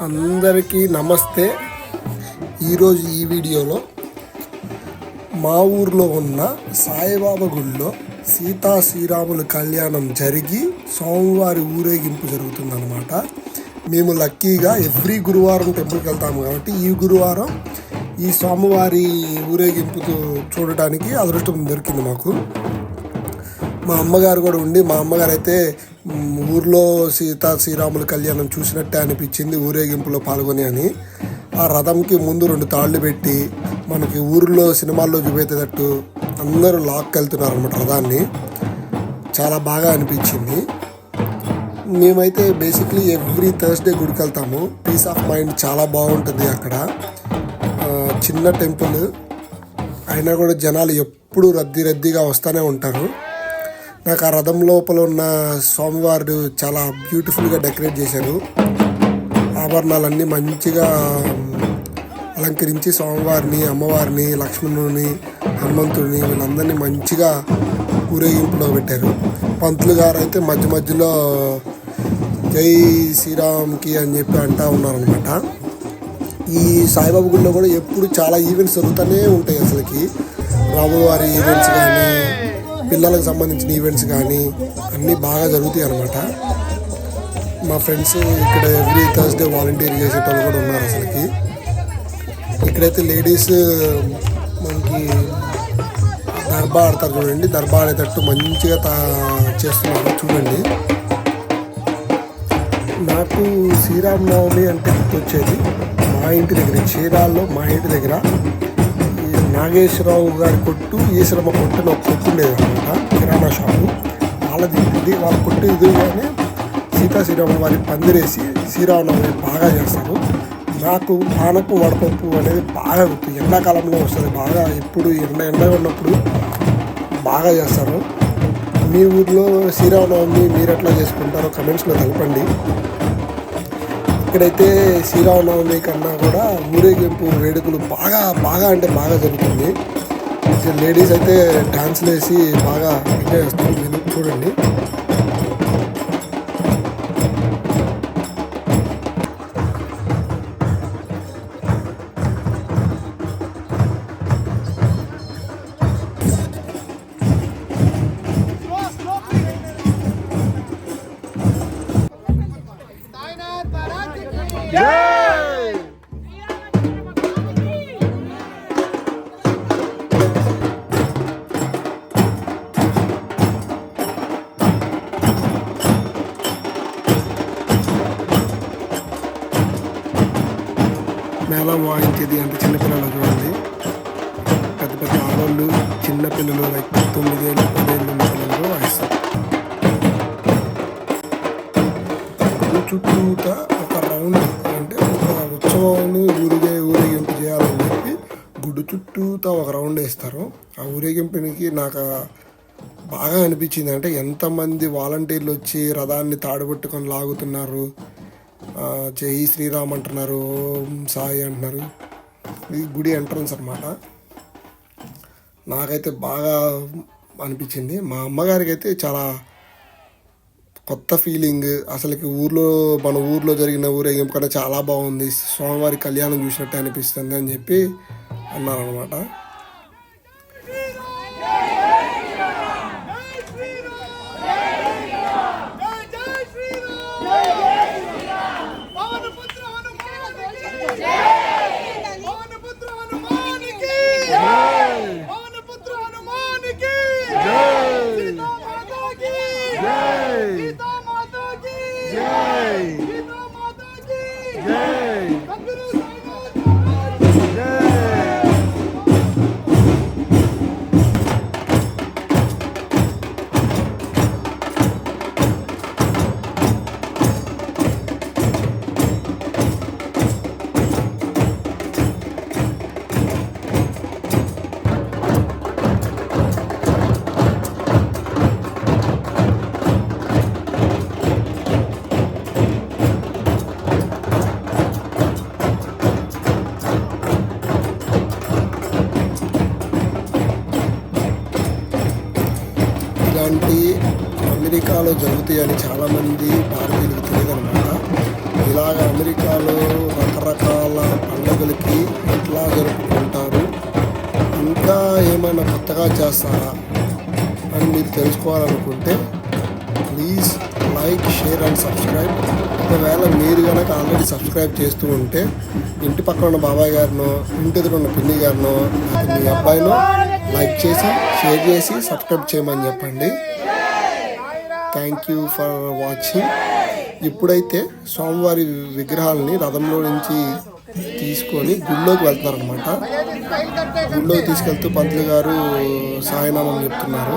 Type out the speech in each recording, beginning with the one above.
అందరికీ నమస్తే. ఈరోజు ఈ వీడియోలో మా ఊర్లో ఉన్న సాయిబాబా గుడిలో సీతా శ్రీరాముల కళ్యాణం జరిగి సోమవారి ఊరేగింపు జరుగుతుందన్నమాట. మేము లక్కీగా ఎవ్రీ గురువారం టెంపుల్కి వెళ్తాము కాబట్టి ఈ గురువారం ఈ స్వామివారి ఊరేగింపు చూడటానికి అదృష్టం దొరికింది మాకు. మా అమ్మగారు కూడా ఉండి మా అమ్మగారు అయితే ఊర్లో సీతా శ్రీరాముల కళ్యాణం చూసినట్టే అనిపించింది ఊరేగింపులో పాల్గొని అని. ఆ రథంకి ముందు రెండు తాళ్ళు పెట్టి మనకి ఊరిలో సినిమాల్లో చూపేటట్టు అందరూ లాక్కెళ్తున్నారు అనమాట రథాన్ని. చాలా బాగా అనిపించింది. మేమైతే బేసిక్లీ ఎవ్రీ థర్స్డే గుడికి వెళ్తాము పీస్ ఆఫ్ మైండ్ చాలా బాగుంటుంది అక్కడ. చిన్న టెంపుల్. అయినా కూడా జనాలు ఎప్పుడు రద్దీ రద్దీగా వస్తూనే ఉంటారు. నాకు ఆ రథం లోపల ఉన్న స్వామివారు చాలా బ్యూటిఫుల్గా డెకరేట్ చేశారు. ఆభరణాలన్నీ మంచిగా అలంకరించి స్వామివారిని అమ్మవారిని లక్ష్మణుని హనుమంతుడిని వీళ్ళందరినీ మంచిగా ఊరేగింపులో పెట్టారు. పంతులు గారు అయితే మధ్య మధ్యలో జై శ్రీరామ్కి అని చెప్పి అంటా ఉన్నారనమాట ఈ సాయిబాబు గుడిలో కూడా ఎప్పుడు చాలా ఈవెంట్స్ జరుగుతూనే ఉంటాయి అసలుకి. రామువారి ఈవెంట్స్ కానీ పిల్లలకు సంబంధించిన ఈవెంట్స్ కానీ అన్నీ బాగా జరుగుతాయి అనమాట మా ఫ్రెండ్స్ ఇక్కడ ఎవ్రీ థర్స్డే వాలంటీర్ చేసేటోళ్ళు కూడా ఉన్నారు అసలుకి. ఇక్కడైతే లేడీస్ మనకి దర్బా ఆడతారు చూడండి. దర్బా ఆడేటట్టు మంచిగా తా చేస్తున్నారు చూడండి. నాకు శ్రీరామనవమి అంటే గుర్తొచ్చేది మా ఇంటి దగ్గర చీరాల్లో మా ఇంటి దగ్గర నాగేశ్వరరావు గారి కొట్టు ఈశ్వరమ్మ కొట్టు అని ఒక కొట్టు ఉండేదన్నమాట కిరాణా షాపు. వాళ్ళది ఇది వాళ్ళ కొట్టు ఎదురుగానే సీతా శ్రీరామ వారి పందిరేసి శ్రీరామనవమి బాగా చేస్తారు. నాకు పానకు వడపప్పు అనేది బాగా గుర్తు. ఎండాకాలంలో వస్తుంది బాగా ఎప్పుడు ఎండ ఎండ ఉన్నప్పుడు బాగా చేస్తారు. మీ ఊర్లో శ్రీరామనవమి మీరు ఎట్లా చేసుకుంటారో కమెంట్స్లో తెలపండి. ఇక్కడైతే శ్రీరామనవమి కన్నా కూడా ఊరేగింపు వేడుకలు బాగా బాగా అంటే బాగా జరుగుతుంది. లేడీస్ అయితే డాన్స్లు వేసి బాగా ఎంజాయ్ చేస్తుంది చూడండి. మేళం వాయించేది అంటే చిన్నపిల్లలు చూడండి. పెద్ద పెద్ద ఆడవాళ్ళు చిన్నపిల్లలు లైక్ తొమ్మిదేళ్ళు పదేళ్ళు పిల్లలు వాయిస్తారు. చుట్టూ ఒక రౌండ్ ఉత్సవాన్ని ఊరిగే ఊరేగింపు చేయాలని చెప్పి గుడి చుట్టూతా ఒక రౌండ్ వేస్తారు. ఆ ఊరేగింపునికి నాకు బాగా అనిపించింది అంటే ఎంతమంది వాలంటీర్లు వచ్చి రథాన్ని తాడుపట్టుకొని లాగుతున్నారు. చేయి జై శ్రీరామ్ అంటున్నారు ఓం సాయి అంటున్నారు. ఇది గుడి ఎంట్రన్స్ అనమాట నాకైతే బాగా అనిపించింది. మా అమ్మగారికి అయితే చాలా కొత్త ఫీలింగ్. అసలుకి ఊర్లో మన ఊర్లో జరిగిన ఊరేగింపు కన్నా చాలా బాగుంది. స్వామివారి కళ్యాణం చూసినట్టు అనిపిస్తుంది అని చెప్పి అన్నారనమాట అమెరికాలో జరుగుతాయని చాలామంది భారతీయులకు తెలియదు అనమాట ఇలాగ అమెరికాలో రకరకాల పండుగలకి ఎట్లా జరుపుకుంటారు? ఇంకా ఏమైనా కొత్తగా చేస్తారా అని మీరు తెలుసుకోవాలనుకుంటే please like share and subscribe. ఒకవేళ మీరు కనుక ఆల్రెడీ సబ్స్క్రైబ్ చేస్తూ ఉంటే ఇంటి పక్కన ఉన్న బాబాయ్ గారినో ఇంటి దగ్గర ఉన్న పిన్ని గారినో మీ అబ్బాయినో లైక్ చేసి షేర్ చేసి సబ్స్క్రైబ్ చేయమని చెప్పండి. థ్యాంక్ యూ ఫర్ వాచింగ్ ఇప్పుడైతే స్వామివారి విగ్రహాలని రథంలో నుంచి తీసుకొని గుళ్ళోకి వెళ్తున్నారనమాట గుళ్ళోకి తీసుకెళ్తూ పంతులు గారు సాయినామం చెప్తున్నారు.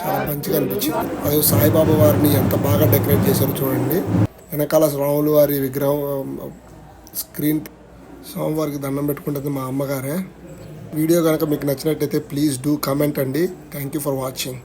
చాలా మంచిగా అనిపించింది. అదే సాయిబాబా వారిని ఎంత బాగా డెకరేట్ చేశారో చూడండి. వెనకాల రాములు వారి విగ్రహం స్క్రీన్ స్వామివారికి దండం పెట్టుకుంటుంది మా అమ్మగారే. వీడియో కనుక మీకు నచ్చినట్టయితే ప్లీజ్ డూ కమెంట్ అండి. Thank you for watching